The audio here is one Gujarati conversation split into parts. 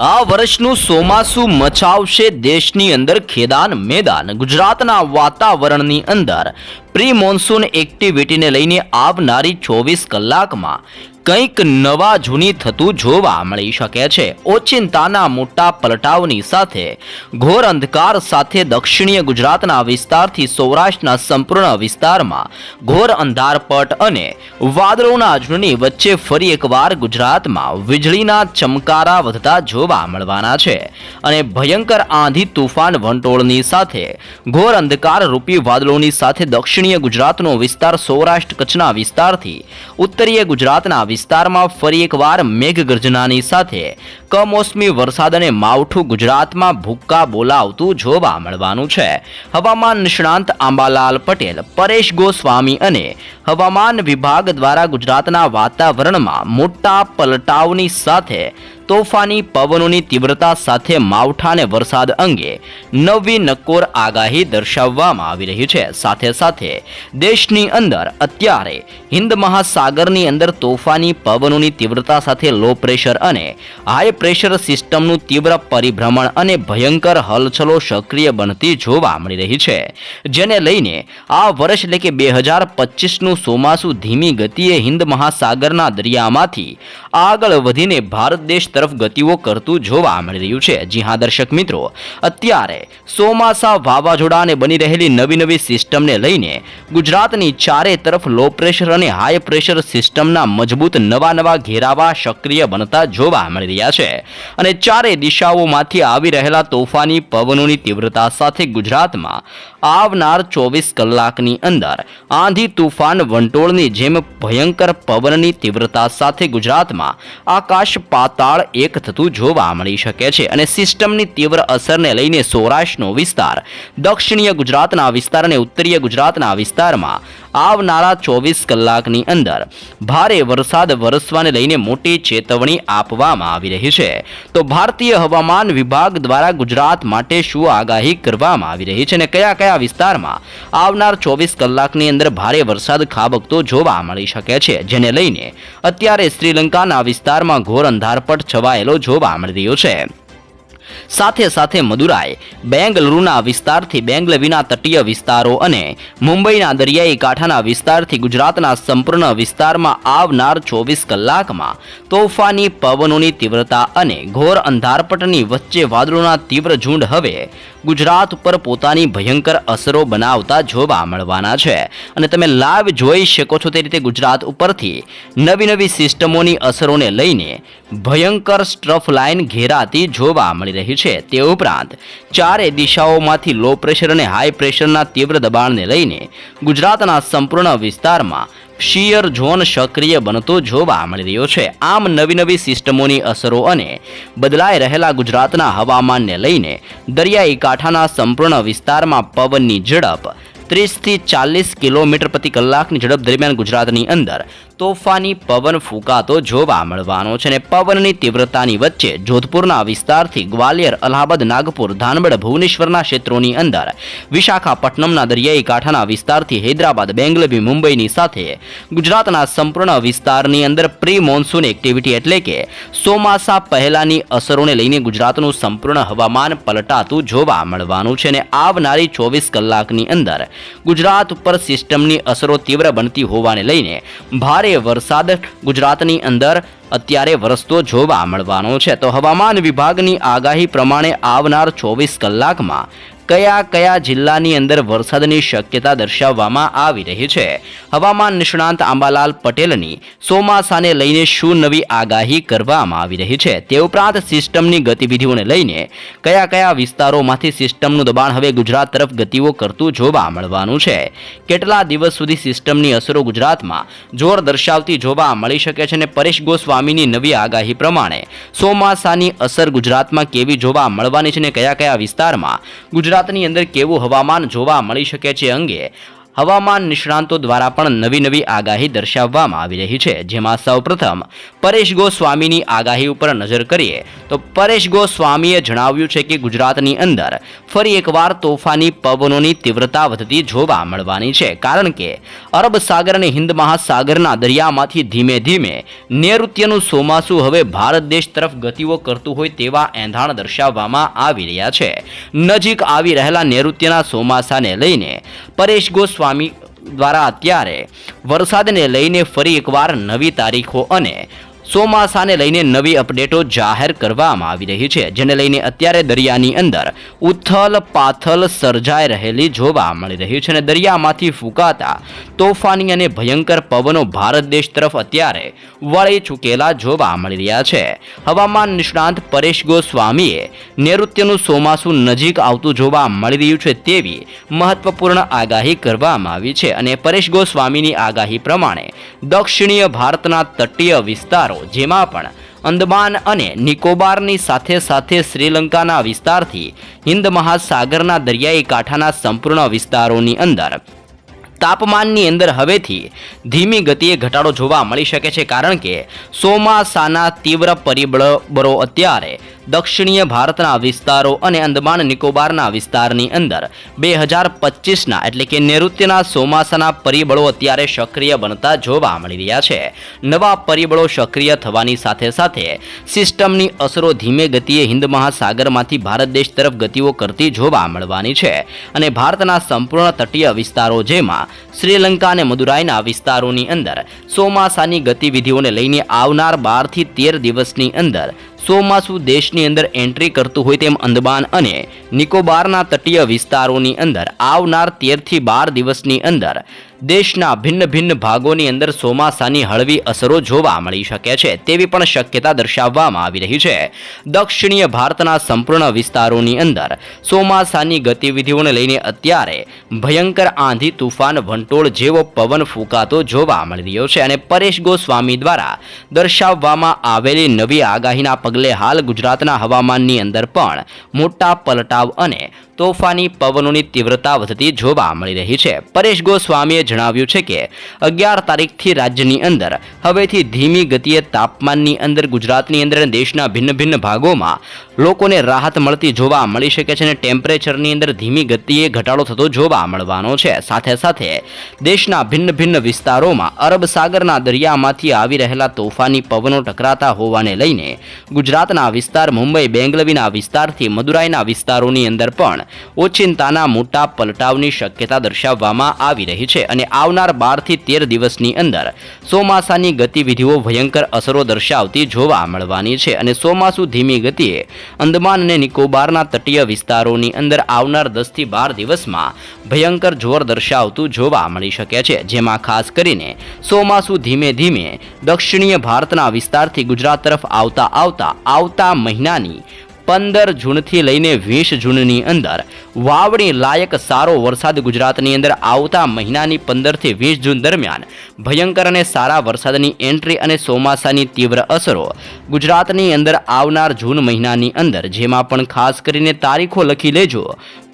આ વર્ષનું ચોમાસુ મચાવશે દેશની અંદર ખેદાન મેદાન ગુજરાતના વાતાવરણની અંદર. પ્રી મોન્સૂન એક્ટિવિટીને લઈને આવનારી ચોવીસ કલાકમાં કંઈક નવા જૂની થતું જોવા મળી શકે છે. ઓચિંતાના મોટા પલટાવની સાથે ઘોર અંધકાર સાથે દક્ષિણીય ગુજરાતના વિસ્તારથી સૌરાષ્ટ્રના સંપૂર્ણ વિસ્તારમાં ઘોર અંધારપટ અને વાદળોના ઝૂની વચ્ચે ફરી એકવાર ગુજરાતમાં વીજળીના ચમકારા વધતા જોવા મળવાના છે અને ભયંકર આંધી તુફાન વંટોળની સાથે ઘોર અંધકાર રૂપી વાદળોની સાથે દક્ષિણીય ગુજરાતનો વિસ્તાર સૌરાષ્ટ્ર કચ્છના વિસ્તારથી. ઉત્તરીય ગુજરાતના વિસ્તારમાં ફરી એકવાર મેઘગર્જનાની સાથે કમોસમી વરસાદ અને માવઠું ગુજરાતમાં ભૂક્કા બોલાવતું જોવા મળવાનું છે. હવામાન નિષ્ણાંત આંબાલાલ પટેલ, પરેશ ગોસ્વામી અને હવામાન વિભાગ દ્વારા ગુજરાતના વાતાવરણમાં મોટા પલટાવની સાથે તોફાની પવનોની તીવ્રતા સાથે માવઠા અને વરસાદ અંગે નવી નક્કોર આગાહી દર્શાવવામાં આવી રહી છે. સાથે સાથે દેશની અંદર અત્યારે હિન્દ મહાસાગરની અંદર તોફાની પવનોની તીવ્રતા સાથે લો પ્રેશર અને હાઈ પ્રેશર સિસ્ટમનું તીવ્ર પરિભ્રમણ અને ભયંકર હલચલો સક્રિય બનતી જોવા મળી રહી છે. જેને લઈને આ વર્ષ એટલે કે બે હજાર પચીસનું ચોમાસું ધીમી ગતિએ હિન્દ મહાસાગરના દરિયામાંથી આગળ વધીને ભારત દેશ તરફ ગતિઓ કરતું જોવા મળી રહ્યું છે. જી હા, દર્શક મિત્રો, અત્યારે સોમાસા વાવાઝોડા અને બની રહેલી નવી નવી સિસ્ટમને લઈને ગુજરાતની ચારે તરફ લો પ્રેશર અને હાઈ પ્રેશર સિસ્ટમના મજબૂત નવા નવા ઘેરાવા સક્રિય બનતા જોવા મળી રહ્યા છે. અને ચારે દિશાઓમાંથી આવી રહેલા તોફાની પવનોની તીવ્રતા સાથે ગુજરાતમાં આવનાર ચોવીસ કલાકની અંદર આંધી તુફાન વંટોળની જેમ ભયંકર પવનની તીવ્રતા સાથે ગુજરાતમાં આકાશ પાતાળ એક થતું જોવા મળી શકે છે અને સિસ્ટમની તીવ્ર અસરને લઈને સૌરાષ્ટ્રનો વિસ્તાર, દક્ષિણીય ગુજરાતના વિસ્તાર અને ઉત્તરીય ગુજરાતના વિસ્તારમાં આવનારા ચોવીસ કલાકની અંદર ભારે વરસાદ વરસવાને લઈને મોટી ચેતવણી આપવામાં આવી રહી છે. તો ભારતીય હવામાન વિભાગ દ્વારા ગુજરાત માટે શું આગાહી કરવામાં આવી રહી છે અને કયા કયા વિસ્તારમાં આવનાર ચોવીસ કલાકની અંદર ભારે વરસાદ ખાબકતો જોવા મળી શકે છે? જેને લઈને અત્યારે શ્રીલંકાના વિસ્તારમાં ઘોર અંધારપટ છવાયેલો જોવા મળી રહ્યો છે. સાથે સાથે મદુરાઈ બેંગલુરુના વિસ્તારથી બેંગલવીના તટીય વિસ્તારો અને મુંબઈના દરિયાઈ કાંઠાના વિસ્તારથી ગુજરાતના સંપૂર્ણ વિસ્તારમાં આવનાર ચોવીસ કલાકમાં તોફાની પવનોની તીવ્રતા અને ઘોર અંધારપટની વચ્ચે વાદળોના તીવ્ર ઝુંડ હવે ગુજરાત ઉપર પોતાની ભયંકર અસરો બનાવતા જોવા મળવાના છે. અને તમે લાઈવ જોઈ શકો છો તે રીતે ગુજરાત ઉપરથી નવી નવી સિસ્ટમોની અસરોને લઈને ભયંકર સ્ટ્રફ લાઇન ઘેરાતી જોવા મળી રહી છે. તે ઉપરાંત ચારે દિશાઓમાંથી લો પ્રેશર અને હાઈ પ્રેશરના તીવ્ર દબાણને લઈને ગુજરાતના સંપૂર્ણ વિસ્તારમાં શિયર ઝોન સક્રિય બનતો જોવા મળી રહ્યો છે. આમ નવી નવી સિસ્ટમોની અસરો અને બદલાઈ રહેલા ગુજરાતના હવામાનને લઈને દરિયાઈ કાંઠાના સંપૂર્ણ વિસ્તારમાં પવનની ઝડપ ત્રીસથી ચાલીસ કિલોમીટર પ્રતિ કલાકની ઝડપ દરમિયાન ગુજરાતની અંદર તોફાની પવન ફૂંકાતો જોવા મળવાનો છે અને પવનની તીવ્રતાની વચ્ચે જોધપુરના વિસ્તારથી ગ્વાલિયર, અલ્હાબાદ, નાગપુર ધાનબડ ભુવનેશ્વરના ક્ષેત્રોની અંદર વિશાખાપટ્ટનમના દરિયાઈ કાંઠાના વિસ્તારથી હૈદરાબાદ બેંગલવી મુંબઈની સાથે ગુજરાતના સંપૂર્ણ વિસ્તારની અંદર પ્રી મોન્સૂન એક્ટિવિટી એટલે કે ચોમાસા પહેલાની અસરોને લઈને ગુજરાતનું સંપૂર્ણ હવામાન પલટાતું જોવા મળવાનું છે અને આવનારી ચોવીસ કલાકની અંદર ગુજરાત ઉપર સિસ્ટમની અસરો તીવ્ર બનતી હોવાને લઈને ભારે વરસાદ ગુજરાતની અંદર. અત્યારે વરસતો જોવા મળવાનો છે. તો હવામાન વિભાગની આગાહી પ્રમાણે આવનાર ચોવીસ કલાકમાં કયા કયા જિલ્લાની અંદર વરસાદની શક્યતા દર્શાવવામાં આવી રહી છે? હવામાન નિષ્ણાંત આંબાલાલ પટેલની ચોમાસાને લઈને શું નવી આગાહી કરવામાં આવી રહી છે? તે ઉપરાંત સિસ્ટમની ગતિવિધિઓને લઈને કયા કયા વિસ્તારોમાંથી સિસ્ટમનું દબાણ હવે ગુજરાત તરફ ગતિઓ કરતું જોવા મળવાનું છે? કેટલા દિવસ સુધી સિસ્ટમની અસરો ગુજરાતમાં જોર દર્શાવતી જોવા મળી શકે છે અને પરેશ ગોસ્વામીની નવી આગાહી પ્રમાણે ચોમાસાની અસર ગુજરાતમાં કેવી જોવા મળવાની છે અને કયા કયા વિસ્તારમાં ગુજરાતની અંદર કેવું હવામાન જોવા મળી શકે છે અંગે હવામાન નિષ્ણાંતો દ્વારા પણ નવી નવી આગાહી દર્શાવવામાં આવી રહી છે. જેમાં સૌપ્રથમ, પરેશ ગોસ્વામીની આગાહી ઉપર નજર કરીએ, તો પરેશ ગોસ્વામીએ જણાવ્યું છે કે ગુજરાતની અંદર ફરી એકવાર તોફાની પવનોની તીવ્રતા વધતી જોવા મળવાની છે. કારણ કે, અરબ સાગર અને હિન્દ મહાસાગરના દરિયામાંથી ધીમે ધીમે નૈઋત્યનું ચોમાસું હવે ભારત દેશ તરફ ગતિઓ કરતું હોય તેવા એંધાણ દર્શાવવામાં આવી રહ્યા છે. નજીક આવી રહેલા નૈઋત્યના ચોમાસાને લઈને પરેશ ગોસ્વામી દ્વારા અત્યારે વરસાદને લઈને ફરી એકવાર નવી તારીખો અને ચોમાસાને લઈને નવી અપડેટો જાહેર કરવામાં આવી રહી છે, જેને લઈને અત્યારે દરિયાની અંદર ઉથલ પાથલ સર્જાઈ રહેલી જોવા મળી રહી છે અને દરિયામાંથી ફૂંકાતા તોફાની અને ભયંકર પવનો ભારત દેશ તરફ અત્યારે વળી ચૂકેલા જોવા મળી રહ્યા છે. હવામાન નિષ્ણાંત પરેશ ગોસ્વામીએ નૈઋત્યનું ચોમાસું નજીક આવતું જોવા મળી રહ્યું છે તેવી મહત્વપૂર્ણ આગાહી કરવામાં આવી છે અને પરેશ ગોસ્વામીની આગાહી પ્રમાણે દક્ષિણીય ભારતના તટીય વિસ્તારો જેમાં પણ અંદમાન અને નિકોબારની સાથે સાથે શ્રીલંકાના વિસ્તારથી હિન્દ મહાસાગરના દરિયાઈ કાંઠાના સંપૂર્ણ વિસ્તારોની અંદર તાપમાનની અંદર હવેથી ધીમી ગતિએ ઘટાડો જોવા મળી શકે છે, કારણ કે ચોમાસાના તીવ્ર પરિબળો અત્યારે દક્ષિણીય ભારતના વિસ્તારો અને અંદમાન નિકોબારના વિસ્તારની અંદર. બે હજાર પચીસના એટલે કે નૈઋત્યના ચોમાસાના પરિબળો અત્યારે સક્રિય બનતા જોવા મળી રહ્યા છે. નવા પરિબળો સક્રિય થવાની સાથે સાથે સિસ્ટમની અસરો ધીમે ગતિએ હિન્દ મહાસાગરમાંથી ભારત દેશ તરફ ગતિઓ કરતી જોવા મળવાની છે અને ભારતના સંપૂર્ણ તટીય વિસ્તારો જેમાં શ્રીલંકા અને મદુરાઈના વિસ્તારોની અંદર ચોમાસાની ગતિવિધિઓને લઈને આવનાર બારથી તેર દિવસની અંદર ચોમાસું દેશની અંદર એન્ટ્રી કરતું હોય તેમ અંદમાન અને નિકોબારના તટીય વિસ્તારોની અંદર આવનાર તેરથી બાર દિવસની અંદર દેશના ભિન્ન ભિન્ન ભાગોની અંદર ચોમાસાની હળવી અસરો જોવા મળી શકે છે તેવી પણ શક્યતા દર્શાવવામાં આવી રહી છે. દક્ષિણીય ભારતના સંપૂર્ણ વિસ્તારોની અંદર ચોમાસાની ગતિવિધિઓને લઈને અત્યારે ભયંકર આંધી, તુફાન, વંટોળ જેવો પવન ફૂંકાતો જોવા મળી રહ્યો છે અને પરેશ ગોસ્વામી દ્વારા દર્શાવવામાં આવેલી નવી આગાહીના પગલે હાલ ગુજરાતના હવામાનની અંદર પણ મોટા પલટાવ અને તોફાની પવનોની તીવ્રતા વધતી જોવા મળી રહી છે. પરેશ ગોસ્વામીએ જણાવ્યું છે કે, અગિયાર તારીખથી રાજ્યની અંદર, હવેથી ધીમી ગતિએ તાપમાનની અંદર, ગુજરાતની અંદર દેશના ભિન્ન ભિન્ન ભાગોમાં લોકોને રાહત મળતી જોવા મળી શકે છે અને ટેમ્પરેચરની અંદર ધીમી ગતિએ ઘટાડો થતો જોવા મળવાનો છે. સાથે સાથે, દેશના ભિન્ન ભિન્ન વિસ્તારોમાં અરબ સાગરના દરિયામાંથી આવી રહેલા તોફાની પવનો ટકરાતા હોવાને લઈને ગુજરાતના વિસ્તાર, મુંબઈ, બેંગલવીના વિસ્તારથી મદુરાઈના વિસ્તારોની અંદર પણ ઓચિંતાના મોટા પલટાવની શક્યતા દર્શાવવામાં આવી રહી છે અને આવનાર બારથી તેર દિવસની અંદર ચોમાસાની ગતિવિધિઓ ભયંકર અસરો દર્શાવતી જોવા મળવાની છે અને ચોમાસુ ધીમી ગતિએ અંદમાન અને નિકોબારના તટીય વિસ્તારોની અંદર આવનાર દસથી બાર દિવસમાં ભયંકર જોર દર્શાવતું જોવા મળી શકે છે, જેમાં ખાસ કરીને ચોમાસુ ધીમે ધીમે દક્ષિણીય ભારતના વિસ્તારથી ગુજરાત તરફ આવતા આવતા આવતા મહિનાની પંદર જૂનથી લઈને વીસ જૂનની અંદર વાવણી લાયક સારો વરસાદ ગુજરાતની અંદર આવતા મહિનાની પંદરથી વીસ જૂન દરમિયાન ભયંકર અને સારા વરસાદની એન્ટ્રી અને ચોમાસાની તીવ્ર અસરો ગુજરાતની અંદર આવનાર જૂન મહિનાની અંદર, જેમાં પણ ખાસ કરીને તારીખો લખી લેજો.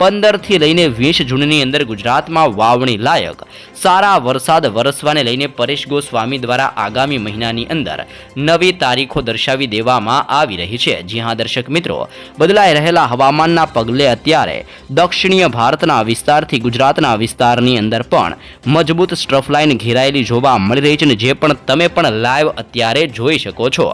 પંદરથી લઈને વીસ જૂનની અંદર ગુજરાતમાં વાવણી લાયક. સારા વરસાદ વરસવાને લઈને પરેશ ગોસ્વામી દ્વારા આગામી મહિનાની અંદર નવી તારીખો દર્શાવી દેવામાં આવી રહી છે. જી હા, દર્શક મિત્રો, બદલાઈ રહેલા હવામાનના પગલે અત્યારે દક્ષિણીય ભારતના વિસ્તારથી ગુજરાતના વિસ્તારની અંદર પણ મજબૂત સ્ટ્રફલાઇન ઘેરાયેલી જોવા મળી રહી છે અને જે પણ તમે પણ લાઈવ અત્યારે જોઈ શકો છો.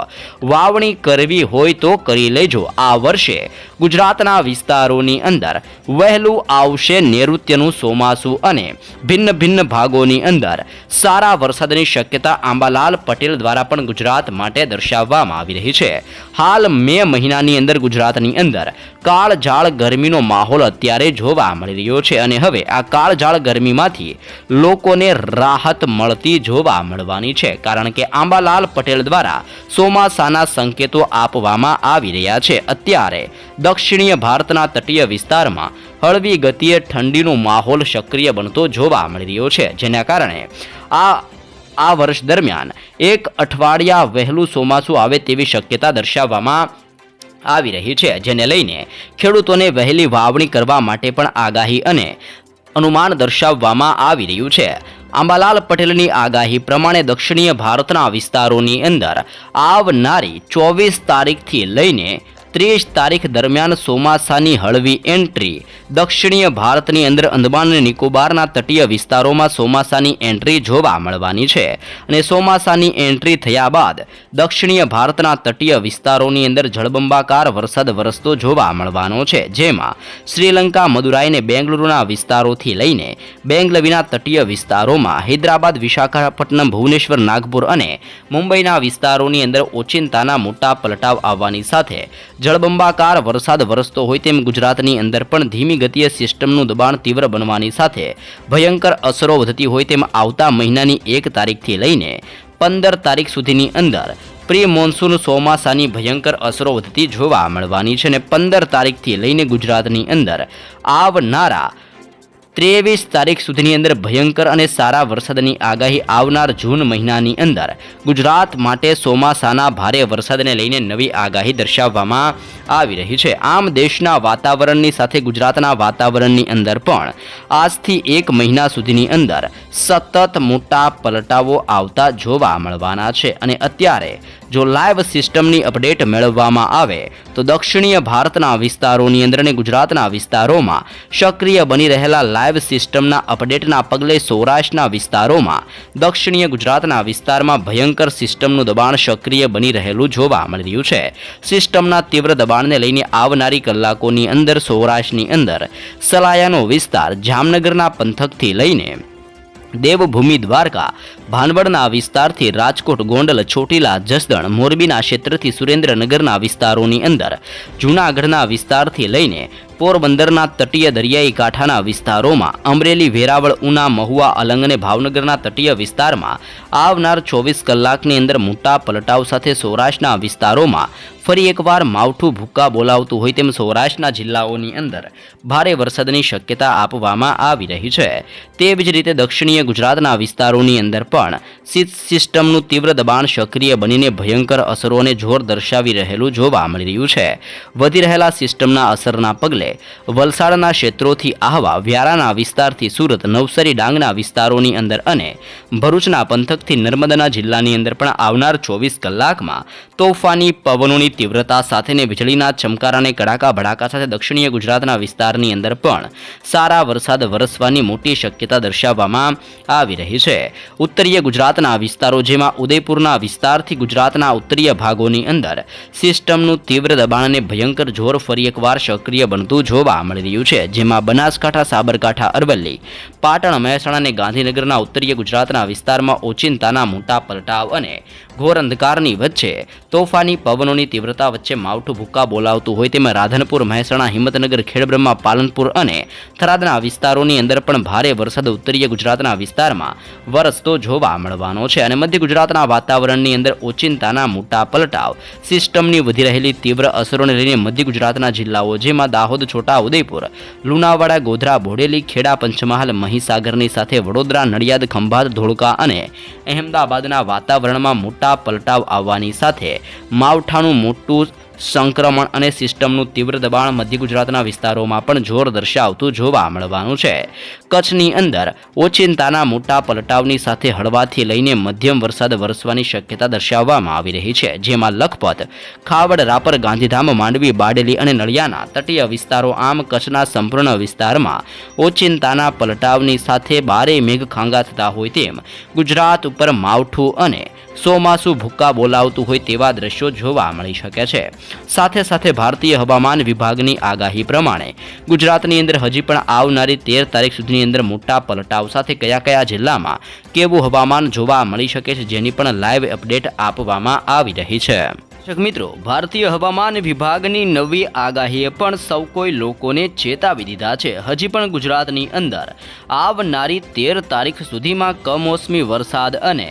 વાવણી કરવી હોય તો કરી લેજો. આ વર્ષે ગુજરાતના વિસ્તારોની અંદર વહેલું આવશે નૈઋત્યનું ચોમાસું અને ભિન્ન ભિન્ન ભાગોની અંદર. સારા વરસાદની શક્યતા આંબાલાલ પટેલ દ્વારા પણ ગુજરાત માટે દર્શાવવામાં આવી રહી છે. હાલ મે મહિનાની અંદર ગુજરાતની અંદર કાળઝાળ ગરમીનો માહોલ અત્યારે જોવા મળી રહ્યો છે અને હવે આ કાળઝાળ ગરમીમાંથી લોકોને રાહત મળતી જોવા મળવાની છે, કારણ કે આંબાલાલ પટેલ દ્વારા ચોમાસાના સંકેતો આપવામાં આવી રહ્યા છે. અત્યારે દક્ષિણીય ભારતના તટીય વિસ્તારમાં હળવી ગતિએ ઠંડીનો માહોલ સક્રિય બનતો જોવા મળી રહ્યો છે, જેના કારણે આ આ વર્ષ દરમિયાન એક અઠવાડિયા વહેલું ચોમાસું આવે તેવી શક્યતા દર્શાવવામાં આવી રહી છે, જેને લઈને ખેડૂતોને વહેલી વાવણી કરવા માટે પણ આગાહી અને અનુમાન દર્શાવવામાં આવી રહ્યું છે. આંબાલાલ પટેલની આગાહી પ્રમાણે દક્ષિણીય ભારતના વિસ્તારોની અંદર આવનારી ચોવીસ તારીખથી લઈને ત્રીસ તારીખ દરમિયાન ચોમાસાની હળવી એન્ટ્રી. દક્ષિણીય ભારતની અંદર અંદમાન અને નિકોબારના તટીય વિસ્તારોમાં ચોમાસાની એન્ટ્રી જોવા મળવાની છે અને ચોમાસાની એન્ટ્રી થયા બાદ દક્ષિણીય ભારતના તટીય વિસ્તારોની અંદર જળબંબાકાર વરસાદ વરસતો જોવા મળવાનો છે, જેમાં શ્રીલંકા, મદુરાઈ અને બેંગલુરુના વિસ્તારોથી લઈને બેંગલવીના તટીય વિસ્તારોમાં હૈદરાબાદ, વિશાખાપટ્ટનમ, ભુવનેશ્વર, નાગપુર અને મુંબઈના વિસ્તારોની અંદર ઓચિંતાના મોટા પલટાવ આવવાની સાથે જળબંબાકાર વરસાદ વરસતો હોય તેમ ગુજરાતની અંદર પણ ધીમી ગતિએ સિસ્ટમનું દબાણ તીવ્ર બનવાની સાથે ભયંકર અસરો વધતી હોય તેમ આવતા મહિનાની એક તારીખથી લઈને પંદર તારીખ સુધીની અંદર પ્રી મોન્સૂન ચોમાસાની ભયંકર અસરો વધતી જોવા મળવાની છે અને પંદર તારીખથી લઈને ગુજરાતની અંદર આવનારા ત્રેવીસ તારીખ સુધીની અંદર ભયંકર અને સારા વરસાદની આગાહી આવનાર જૂન મહિનાની અંદર. ગુજરાત માટે ચોમાસાના ભારે વરસાદને લઈને નવી આગાહી દર્શાવવામાં આવી રહી છે. આમ દેશના વાતાવરણની સાથે ગુજરાતના વાતાવરણની અંદર પણ આજથી એક મહિના સુધીની અંદર સતત મોટા પલટાવો આવતા જોવા મળવાના છે. અને અત્યારે જો લાઈવ સિસ્ટમની અપડેટ મેળવવામાં આવે, તો દક્ષિણીય ભારતના વિસ્તારોની અંદર અને ગુજરાતના વિસ્તારોમાં સક્રિય બની રહેલા લાઈવ સિસ્ટમના અપડેટના પગલે સૌરાષ્ટ્રના વિસ્તારોમાં, દક્ષિણીય ગુજરાતના વિસ્તારમાં ભયંકર સિસ્ટમનું દબાણ સક્રિય બની રહેલું જોવા મળી રહ્યું છે. સિસ્ટમના તીવ્ર દબાણને લઈને આવનારી કલાકોની અંદર, સૌરાષ્ટ્રની અંદર સલાયાનો વિસ્તાર જામનગરના પંથકથી લઈને દેવભૂમિ દ્વારકા, ભાનવડના વિસ્તારથી રાજકોટ, ગોંડલ, ચોટીલા, જસદણ, મોરબીના ક્ષેત્રથી સુરેન્દ્રનગરના વિસ્તારોની અંદર, જૂનાગઢના વિસ્તારથી લઈને પોરબંદરના તટીય દરિયાઈ કાંઠાના વિસ્તારોમાં અમરેલી, વેરાવળ, ઉના, મહુવા, અલંગ અને ભાવનગરના તટીય વિસ્તારમાં આવનાર ચોવીસ કલાકની અંદર મોટા પલટાવ સાથે સૌરાષ્ટ્રના વિસ્તારોમાં ફરી એકવાર માવઠું ભૂક્કા બોલાવતું હોય તેમ સૌરાષ્ટ્રના જિલ્લાઓની અંદર ભારે વરસાદની શક્યતા આપવામાં આવી રહી છે. તેવી જ રીતે દક્ષિણીય ગુજરાતના વિસ્તારોની અંદર પણ શીત સિસ્ટમનું તીવ્ર દબાણ સક્રિય બનીને ભયંકર અસરોને જોર દર્શાવી રહેલું જોવા મળી રહ્યું છે. વધી રહેલા સિસ્ટમના અસરના પગલે વલસાડના ક્ષેત્રોથી આહવા વ્યારાના વિસ્તારથી સુરત, નવસારી, ડાંગના વિસ્તારોની અંદર અને ભરૂચના પંથકથી નર્મદાના જિલ્લાની અંદર પણ આવનાર ચોવીસ કલાકમાં તોફાની પવનોની તીવ્રતા સાથેને વીજળીના ચમકારા કડાકા ભડાકા સાથે દક્ષિણીય ગુજરાતના વિસ્તારની અંદર પણ સારા વરસાદ વરસવાની મોટી શક્યતા દર્શાવવામાં આવી રહી છે. ઉત્તરીય ગુજરાતના વિસ્તારો જેમાં ઉદયપુરના વિસ્તારથી ગુજરાતના ઉત્તરીય ભાગોની અંદર સિસ્ટમનું તીવ્ર દબાણ અને ભયંકર જોર ફરી એકવાર સક્રિય બનતું જોવા મળી રહ્યું છે, જેમાં બનાસકાંઠા, સાબરકાંઠા, અરવલ્લી, પાટણ, મહેસાણા અને ગાંધીનગરના ઉત્તરીય ગુજરાતના વિસ્તારમાં ઓચિંતાના મોટા પલટાવ અને ઘોર અંધકારની વચ્ચે તોફાની પવનોની તીવ્રતા વચ્ચે માવઠું ભૂક્કા બોલાવતું હોય તેમાં રાધનપુર, મહેસાણા, હિંમતનગર, ખેડબ્રહ્મા, પાલનપુર અને થરાદના વિસ્તારોની અંદર પણ ભારે વરસાદ ઉત્તરીય ગુજરાતના વિસ્તારમાં વરસતો જોવા મળવાનો છે અને મધ્ય ગુજરાતના વાતાવરણની અંદર ઓચિંતાના મોટા પલટાવ સિસ્ટમની વધી રહેલી તીવ્ર અસરોને લઈને મધ્ય ગુજરાતના જિલ્લાઓ, જેમાં દાહોદ છોટા ઉદયપુર, લુણાવાડા, ગોધરા, બોડેલી, ખેડા, પંચમહાલ, મહીસાગરની સાથે વડોદરા, નડિયાદ, ખંભાત, ધોળકા અને અહેમદાબાદના વાતાવરણમાં મોટા પલટાવ આવવાની સાથે માવઠાનું મોટું સંક્રમણ અને સિસ્ટમનું તીવ્ર દબાણ મધ્ય ગુજરાતના વિસ્તારોમાં પણ જોર દર્શાવતું જોવા મળવાનું છે. કચ્છની અંદર ઓચિંતાના મોટા પલટાવની સાથે હળવાથી લઈને મધ્યમ વરસાદ વરસવાની શક્યતા દર્શાવવામાં આવી રહી છે, જેમાં લખપત, ખાવડ, રાપર, ગાંધીધામ, માંડવી, બાડેલી અને નળિયાના તટીય વિસ્તારો આમ કચ્છના સંપૂર્ણ વિસ્તારમાં ઓચિંતાના પલટાવની સાથે બારે મેઘ ખાંગા થતા હોય તેમ ગુજરાત ઉપર માવઠું અને ચોમાસું ભૂક્કા બોલાવતું હોય તેવા દ્રશ્યો જોવા મળી શકે છે. સાથે સાથે ભારતીય હવામાન વિભાગની આગાહી પ્રમાણે ગુજરાતની અંદર હજી પણ આવનારી તેર તારીખ સુધીની અંદર મોટા પલટાવ સાથે કયા કયા જિલ્લામાં કેવું હવામાન જોવા મળી શકે છે જેની પણ લાઈવ અપડેટ આપવામાં આવી રહી છે. દર્શક મિત્રો, ભારતીય હવામાન વિભાગની નવી આગાહીએ પણ સૌ કોઈ લોકોને ચેતાવી દીધા છે. હજી પણ ગુજરાતની અંદર આવનારી તેર તારીખ સુધીમાં કમોસમી વરસાદ અને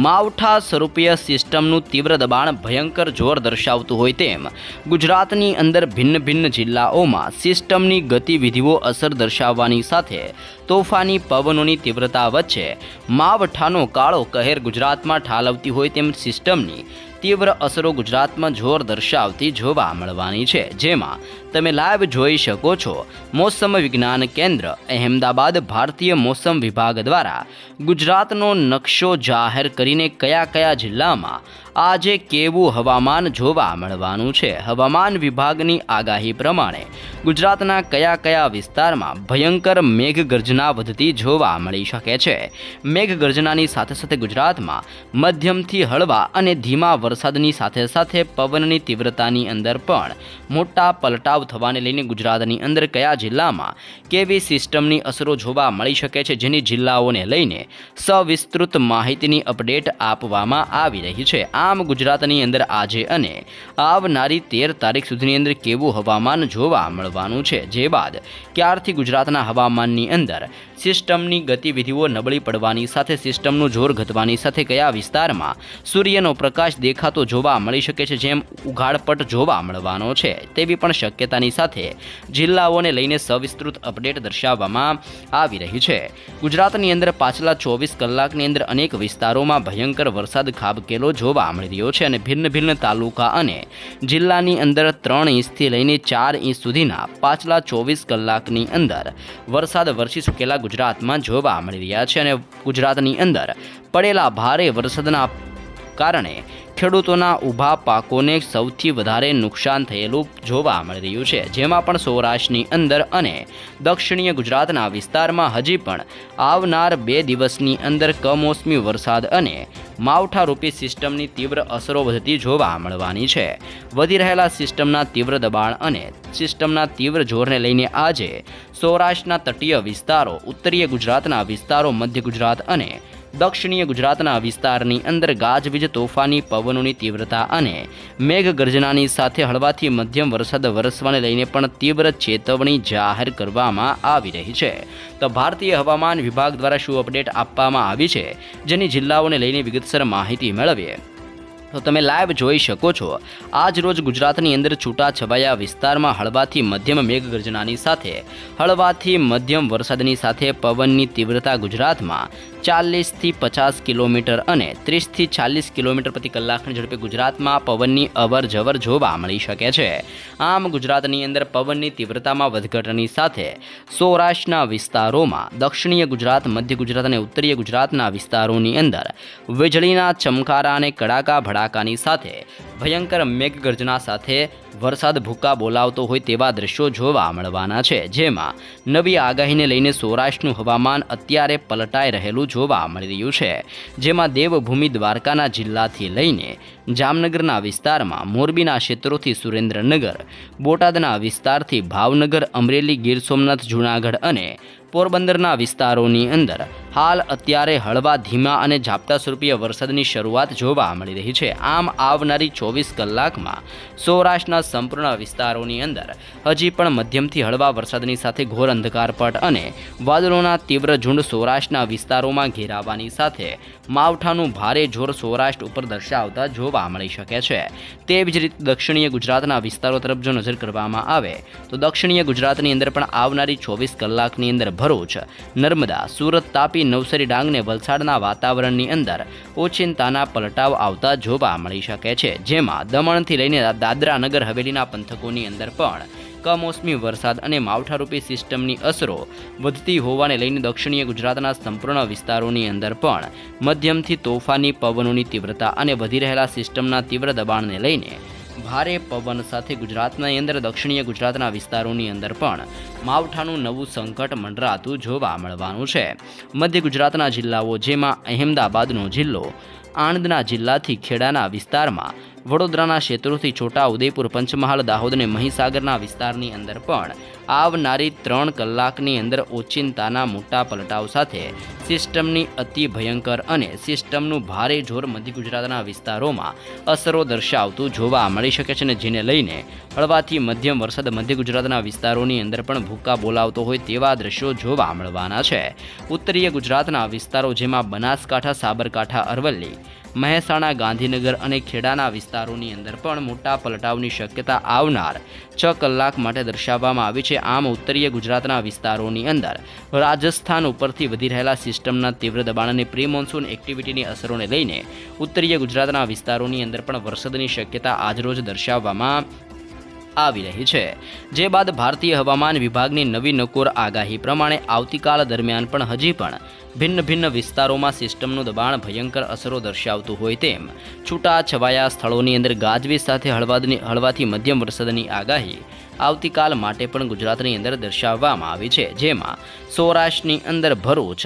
માવઠા સ્વરૂપીય સિસ્ટમનું તીવ્ર દબાણ ભયંકર જોર દર્શાવતું હોય તેમ ગુજરાતની અંદર ભિન્ન ભિન્ન જિલ્લાઓમાં સિસ્ટમની ગતિવિધિઓ અસર દર્શાવવાની સાથે તોફાની પવનોની તીવ્રતા વચ્ચે માવઠાનો કાળો કહેર ગુજરાતમાં ઠાલવતી હોય તેમ સિસ્ટમની તીવ્ર અસરો ગુજરાતમાં જોર દર્શાવતી જોવા મળવાની છે જેમાં તમે લાઈવ જોઈ શકો છો. મોસમ વિજ્ઞાન કેન્દ્ર, અહેમદાબાદ ભારતીય મોસમ વિભાગ દ્વારા ગુજરાતનો નકશો જાહેર કરીને કયા કયા જિલ્લામાં આજે કેવું હવામાન જોવા મળવાનું છે. હવામાન વિભાગની આગાહી પ્રમાણે ગુજરાતના કયા કયા વિસ્તારમાં ભયંકર મેઘગર્જના વધતી જોવા મળી શકે છે. મેઘગર્જનાની સાથે સાથે ગુજરાતમાં મધ્યમથી હળવા અને ધીમા વરસાદની સાથે સાથે પવનની તીવ્રતાની અંદર પણ મોટા પલટાવ થવાને લઈને ગુજરાતની અંદર કયા જિલ્લામાં કેવી સિસ્ટમની અસરો જોવા મળી શકે છે જેની જિલ્લાઓને લઈને સવિસ્તૃત માહિતીની અપડેટ આપવામાં આવી રહી છે. આમ ગુજરાતની અંદર આજે અને આવનારી તેર તારીખ સુધીની અંદર કેવું હવામાન જોવા મળવાનું છે? જે બાદ ક્યારથી ગુજરાતના હવામાનની અંદર સિસ્ટમની ગતિવિધિઓ નબળી પડવાની સાથે સિસ્ટમનું જોર ઘટવાની સાથે કયા વિસ્તારમાં સૂર્યનો પ્રકાશ દેખાતો જોવા મળી શકે છે? જેમ ઉઘાડપટ જોવા મળવાનો છે, તેવી પણ શક્યતાની સાથે જિલ્લાઓને લઈને સવિસ્તૃત અપડેટ દર્શાવવામાં આવી રહી છે. ગુજરાતની અંદર પાછલા ચોવીસ કલાકની અંદર અનેક વિસ્તારોમાં ભયંકર વરસાદ ખાબકેલો જોવા મળી રહ્યો છે અને ભિન્ન ભિન્ન તાલુકા અને જિલ્લાની અંદર ત્રણ ઇંચથી લઈને ચાર ઇંચ સુધીના પાછલા ચોવીસ કલાકની અંદર વરસાદ વરસી ચૂકેલા ગુજરાતમાં જોવા મળી રહ્યા છે અને ગુજરાતની અંદર પડેલા ભારે વરસાદના કારણે ખેડૂતોના ઊભા પાકોને સૌથી વધારે નુકસાન થયેલું જોવા મળી રહ્યું છે. જેમાં પણ સૌરાષ્ટ્રની અંદર અને દક્ષિણીય ગુજરાતના વિસ્તારમાં હજી પણ આવનાર બે દિવસની અંદર કમોસમી વરસાદ અને માવઠારૂપી સિસ્ટમની તીવ્ર અસરો વધતી જોવા મળવાની છે. વધી રહેલા સિસ્ટમના તીવ્ર દબાણ અને સિસ્ટમના તીવ્ર જોરને લઈને આજે સૌરાષ્ટ્રના તટીય વિસ્તારો, ઉત્તરીય ગુજરાતના વિસ્તારો, મધ્ય ગુજરાત અને દક્ષિણીય ગુજરાતના વિસ્તારની અંદર ગાજવીજ તોફાની પવનોની તીવ્રતા અને મેઘગર્જનાની સાથે હળવાથી મધ્યમ વરસાદ વરસવાને લઈને પણ તીવ્ર ચેતવણી જાહેર કરવામાં આવી રહી છે. તો ભારતીય હવામાન વિભાગ દ્વારા શું અપડેટ આપવામાં આવી છે? જેની જિલ્લાઓને લઈને વિગતસર માહિતી મેળવીએ. તો તમે લાઈવ જોઈ શકો છો. આજ રોજ ગુજરાતની અંદર છૂટા છવાયા વિસ્તારમાં હળવાથી મધ્યમ મેઘગર્જનાની સાથે, હળવાથી મધ્યમ વરસાદની સાથે પવનની તીવ્રતા ગુજરાતમાં ચાલીસથી પચાસ કિલોમીટર અને ત્રીસથી ચાલીસ કિલોમીટર પ્રતિ કલાકની ઝડપે ગુજરાતમાં પવનની અવર જવર જોવા મળી શકે છે. આમ ગુજરાતની અંદર પવનની તીવ્રતામાં વધઘટની સાથે સૌરાષ્ટ્રના વિસ્તારોમાં દક્ષિણીય ગુજરાત, મધ્ય ગુજરાત અને ઉત્તરીય ગુજરાતના વિસ્તારોની અંદર વીજળીના ચમકારા અને કડાકા ભડાકાની સાથે ભયંકર મેઘગર્જના સાથે વરસાદ ભૂકા બોલાવતો હોય તેવા દ્રશ્યો જોવા મળવાના છે, જેમાં નવી આગાહીને લઈને સૌરાષ્ટ્રનું હવામાન અત્યારે પલટાઈ રહેલું જોવા મળી રહ્યું છે, જેમાં દેવભૂમિ દ્વારકાના જિલ્લાથી લઈને જામનગરના વિસ્તારમાં, મોરબીના ક્ષેત્રોથી સુરેન્દ્રનગર, બોટાદના વિસ્તારથી ભાવનગર, અમરેલી, ગીર સોમનાથ, જૂનાગઢ અને પોરબંદરના વિસ્તારોની અંદર હાલ અત્યારે હળવા ધીમા અને ઝાપટા સ્વરૂપીય વરસાદની શરૂઆત જોવા મળી રહી છે. આમ આવનારી ચોવીસ કલાકમાં સૌરાષ્ટ્રના સંપૂર્ણ વિસ્તારોની અંદર હજી પણ મધ્યમથી હળવા વરસાદની સાથે ઘોર અંધકારપટ અને વાદળોના તીવ્ર ઝુંડ સૌરાષ્ટ્રના વિસ્તારોમાં ઘેરાવાની સાથે માવઠાનું ભારે જોર સૌરાષ્ટ્ર ઉપર દર્શાવતા જોવા મળી શકે છે. તેવી જ રીતે દક્ષિણીય ગુજરાતના વિસ્તારો તરફ જો નજર કરવામાં આવે, તો દક્ષિણીય ગુજરાતની અંદર પણ આવનારી ચોવીસ કલાકની અંદર ભરૂચ, નર્મદા, સુરત, તાપી નવસારી ડાંગને વલસાડના વાતાવરણની અંદર ઓચિંતાના પલટાવ આવતા જોવા મળી શકે છે. જેમાં દમણથી લઈને દાદરા નગર હવેલીના પંથકોની અંદર પણ કમોસમી વરસાદ અને માવઠારૂપી સિસ્ટમની અસરો વધતી હોવાને લઈને દક્ષિણીય ગુજરાતના સંપૂર્ણ વિસ્તારોની અંદર પણ મધ્યમથી તોફાની પવનોની તીવ્રતા અને વધી રહેલા સિસ્ટમના તીવ્ર દબાણને લઈને ભારે પવન સાથે ગુજરાતના અંદર, દક્ષિણીય ગુજરાતના વિસ્તારોની અંદર પણ માવઠાનું નવું સંકટ મંડરાતું જોવા મળવાનું છે. મધ્ય ગુજરાતના જિલ્લાઓ જેમાં અહેમદાબાદનો જિલ્લો, આણંદના જિલ્લાથી ખેડાના વિસ્તારમાં વડોદરાના ક્ષેત્રોથી છોટા ઉદયપુર પંચમહાલ દાહોદ અને મહીસાગરના વિસ્તારની અંદર પણ આવનારી ત્રણ કલાકની અંદર ઓચિંતાના મોટા પલટાવ સાથે સિસ્ટમની અતિ ભયંકર અને સિસ્ટમનું ભારે જોર મધ્ય ગુજરાતના વિસ્તારોમાં અસરો દર્શાવતું જોવા મળી શકે છે અને જેને લઈને હળવાથી મધ્યમ વરસાદ મધ્ય ગુજરાતના વિસ્તારોની અંદર પણ ભૂકા બોલાવતો હોય તેવા દ્રશ્યો જોવા મળવાના છે. ઉત્તરીય ગુજરાતના વિસ્તારો જેમાં બનાસકાંઠા, સાબરકાંઠા, અરવલ્લી મહેસાણા, ગાંધીનગર અને ખેડાના વિસ્તારોની અંદર પણ મોટા પલટાવની શક્યતા આવનાર છ કલાક માટે દર્શાવવામાં આવી છે. આમ ઉત્તરીય ગુજરાતના વિસ્તારોની અંદર રાજસ્થાન ઉપરથી વધી રહેલા સિસ્ટમના તીવ્ર દબાણ અને પ્રી મોન્સૂન એક્ટિવિટીની અસરોને લઈને ઉત્તરીય ગુજરાતના વિસ્તારોની અંદર પણ વરસાદની શક્યતા આજરોજ દર્શાવવામાં આવી રહી છે. જે બાદ ભારતીય હવામાન વિભાગની નવી નકોર આગાહી પ્રમાણે આવતીકાલ દરમિયાન પણ હજી પણ ભિન્ન ભિન્ન વિસ્તારોમાં સિસ્ટમનું દબાણ ભયંકર અસરો દર્શાવતું હોય તેમ છૂટા છવાયા સ્થળોની અંદર ગાજવીજ સાથે હળવાદની હળવાથી મધ્યમ વરસાદની આગાહી આવતીકાલ માટે પણ ગુજરાતની અંદર દર્શાવવામાં આવી છે. જેમાં સૌરાષ્ટ્રની અંદર ભરૂચ,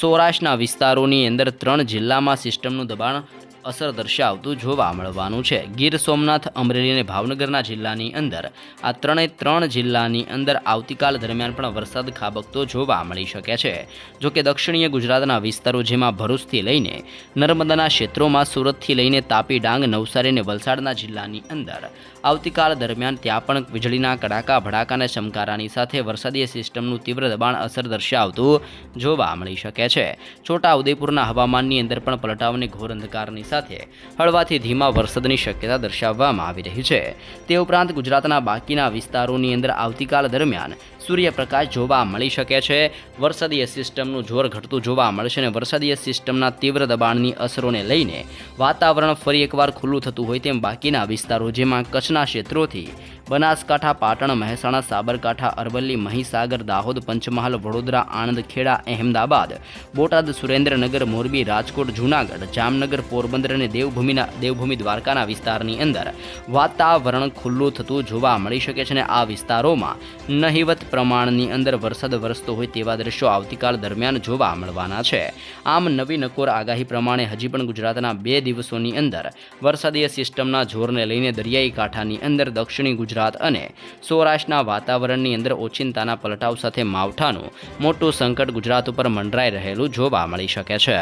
સૌરાષ્ટ્રના વિસ્તારોની અંદર ત્રણ જિલ્લામાં સિસ્ટમનું દબાણ અસર દર્શાવતું જોવા મળવાનું છે. ગીર સોમનાથ, અમરેલી અને ભાવનગરના જિલ્લાની અંદર આ ત્રણે ત્રણ જિલ્લાની અંદર આવતીકાલ દરમિયાન પણ વરસાદ ખાબકતો જોવા મળી શકે છે. જો કે દક્ષિણીય ગુજરાતના વિસ્તારો જેમાં ભરૂચથી લઈને નર્મદાના ક્ષેત્રોમાં સુરતથી લઈને તાપી ડાંગ નવસારી અને વલસાડના જિલ્લાની અંદર આવતીકાલ દરમિયાન ત્યાં પણ વીજળીના કડાકા, ભડાકા ચમકારાની સાથે વરસાદી સિસ્ટમનું તીવ્ર દબાણ અસર દર્શાવતું જોવા મળી શકે છે. છોટા ઉદેપુરના હવામાનની અંદર પણ પલટાવની ઘોર અંધકારની સાથે હળવાથી ધીમા વરસાદની શક્યતા દર્શાવવામાં આવી રહી છે. તે ઉપરાંત ગુજરાતના બાકીના વિસ્તારોની અંદર આવતીકાલ દરમિયાન સૂર્યપ્રકાશ જોવા મળી શકે છે. વરસાદીય સિસ્ટમનું જોર ઘટતું જોવા મળશે અને વરસાદીય સિસ્ટમના તીવ્ર દબાણની અસરોને લઈને વાતાવરણ ફરી એકવાર ખુલ્લું થતું હોય તેમ બાકીના વિસ્તારો, જેમાં કચ્છના ક્ષેત્રોથી બનાસકાંઠા, પાટણ, મહેસાણા, સાબરકાંઠા, અરવલ્લી, મહીસાગર, દાહોદ, પંચમહાલ, વડોદરા આણંદ ખેડા અહેમદાબાદ, બોટાદ, સુરેન્દ્રનગર, મોરબી, રાજકોટ, જૂનાગઢ, જામનગર, પોરબંદર અને દેવભૂમિના દેવભૂમિ દ્વારકાના વિસ્તારની અંદર વાતાવરણ ખુલ્લું થતું જોવા મળી શકે છે અને આ વિસ્તારોમાં નહિવત પ્રમાણની અંદર વરસાદ વરસતો હોય તેવા દ્રશ્યો આવતીકાલ દરમિયાન જોવા મળવાના છે. આમ નવી નકોર આગાહી પ્રમાણે હજી પણ ગુજરાતના બે દિવસોની અંદર વરસાદીય સિસ્ટમના જોરને લઈને દરિયાઈ કાંઠાની અંદર દક્ષિણી ગુજરાત અને સૌરાષ્ટ્રના વાતાવરણની અંદર ઓચિંતાના પલટાવ સાથે માવઠાનું મોટું સંકટ ગુજરાત ઉપર મંડરાઈ રહેલું જોવા મળી શકે છે.